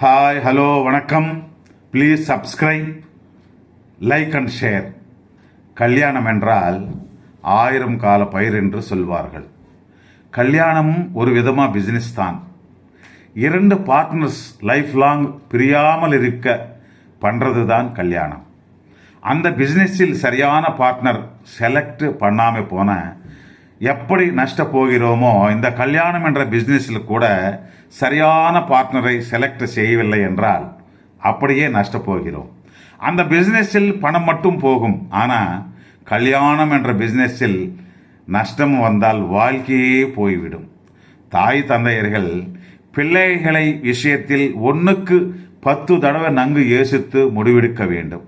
Hi hello வணக்கம். Please subscribe like and share கல்யாணம் என்றால் ஆயிரம் கால பயிர் என்று சொல்வார்கள். கல்யாணமும் ஒரு விதமாக பிஸ்னஸ் தான். இரண்டு பார்ட்னர்ஸ் லைஃப் லாங் பிரியாமல் இருக்க பண்ணுறது தான் கல்யாணம். அந்த பிஸ்னஸில் சரியான பார்ட்னர் செலக்ட் பண்ணாமல் போன எப்படி நஷ்டப்போகிறோமோ இந்த கல்யாணம் என்ற பிஸ்னஸில் கூட சரியான பார்ட்னரை செலக்ட் செய்யவில்லை என்றால் அப்படியே நஷ்டப்போகிறோம். அந்த பிஸ்னஸில் பணம் மட்டும் போகும். ஆனால் கல்யாணம் என்ற பிஸ்னஸில் நஷ்டம் வந்தால் வாழ்க்கையே போய்விடும். தாய் தந்தையர்கள் பிள்ளைகளை விஷயத்தில் ஒன்றுக்கு பத்து தடவை நன்கு யோசித்து முடிவெடுக்க வேண்டும்.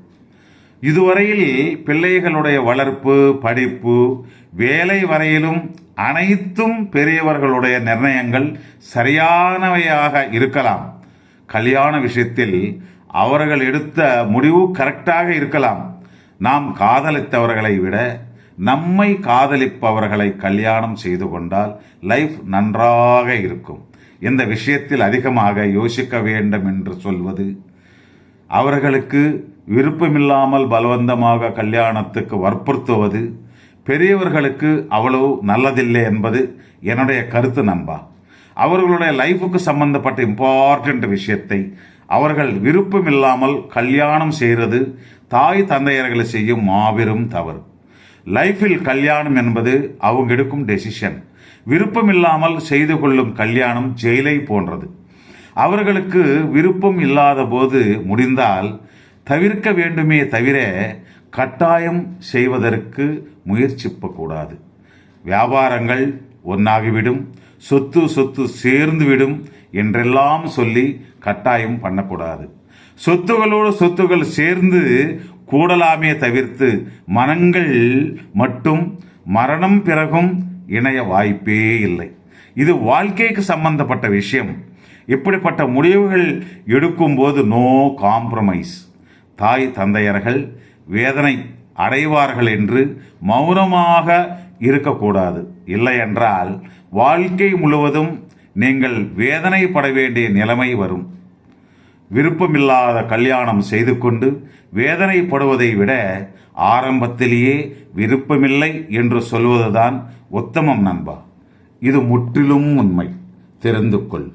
இதுவரையில் பிள்ளைகளுடைய வளர்ப்பு படிப்பு வேலை வரையிலும் அனைத்தும் பெரியவர்களுடைய நிர்ணயங்கள் சரியானவையாக இருக்கலாம். கல்யாண விஷயத்தில் அவர்கள் எடுத்த முடிவு கரெக்டாக இருக்கலாம். நாம் காதலித்தவர்களை விட நம்மை காதலிப்பவர்களை கல்யாணம் செய்து கொண்டால் லைஃப் நன்றாக இருக்கும். இந்த விஷயத்தில் அதிகமாக யோசிக்க வேண்டும் என்று சொல்வது அவர்களுக்கு விருப்பமில்லாமல் பலவந்தமாக கல்யாணத்துக்கு வற்புறுத்துவது பெரியவர்களுக்கு அவ்வளவு நல்லதில்லை என்பது என்னுடைய கருத்து நண்பா. அவர்களுடைய லைஃபுக்கு சம்பந்தப்பட்ட இம்பார்ட்டண்ட் விஷயத்தை அவர்கள் விருப்பமில்லாமல் கல்யாணம் செய்கிறது தாய் தந்தையர்களை செய்யும் மாபெரும் தவறு. லைஃபில் கல்யாணம் என்பது அவங்க எடுக்கும் டெசிஷன் விருப்பமில்லாமல் செய்து கொள்ளும் கல்யாணம் ஜெயிலை போன்றது. அவர்களுக்கு விருப்பம் இல்லாத போது முடிந்தால் தவிர்க்க வேண்டுமே தவிர கட்டாயம் செய்வதற்கு முயற்சிப்பக்கூடாது. வியாபாரங்கள் ஒன்றாகிவிடும் சொத்து சொத்து சேர்ந்துவிடும் என்றெல்லாம் சொல்லி கட்டாயம் பண்ணக்கூடாது. சொத்துகளோடு சொத்துகள் சேர்ந்து கூடலாமே தவிர்த்து மனங்கள் மட்டும் மரணம் பிறகும் இணைய வாய்ப்பே இல்லை. இது வாழ்க்கைக்கு சம்பந்தப்பட்ட விஷயம். இப்படிப்பட்ட முடிவுகள் எடுக்கும்போது நோ காம்ப்ரமைஸ். தாய் தந்தையர்கள் வேதனை அடைவார்கள் என்று மௌனமாக இருக்கக்கூடாது. இல்லையென்றால் வாழ்க்கை முழுவதும் நீங்கள் வேதனைப்பட வேண்டிய நிலைமை வரும். விருப்பமில்லாத கல்யாணம் செய்து கொண்டு வேதனைப்படுவதை விட ஆரம்பத்திலேயே விருப்பமில்லை என்று சொல்வதுதான் உத்தமம் நண்பா. இது முற்றிலும் உண்மை. தெரிந்து கொள்.